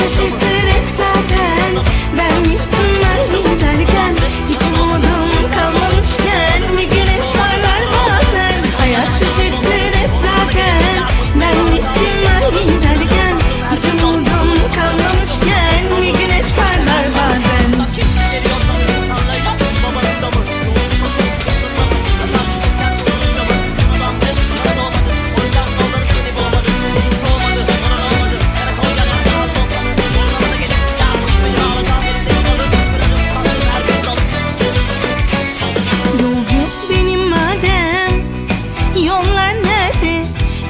çeşitli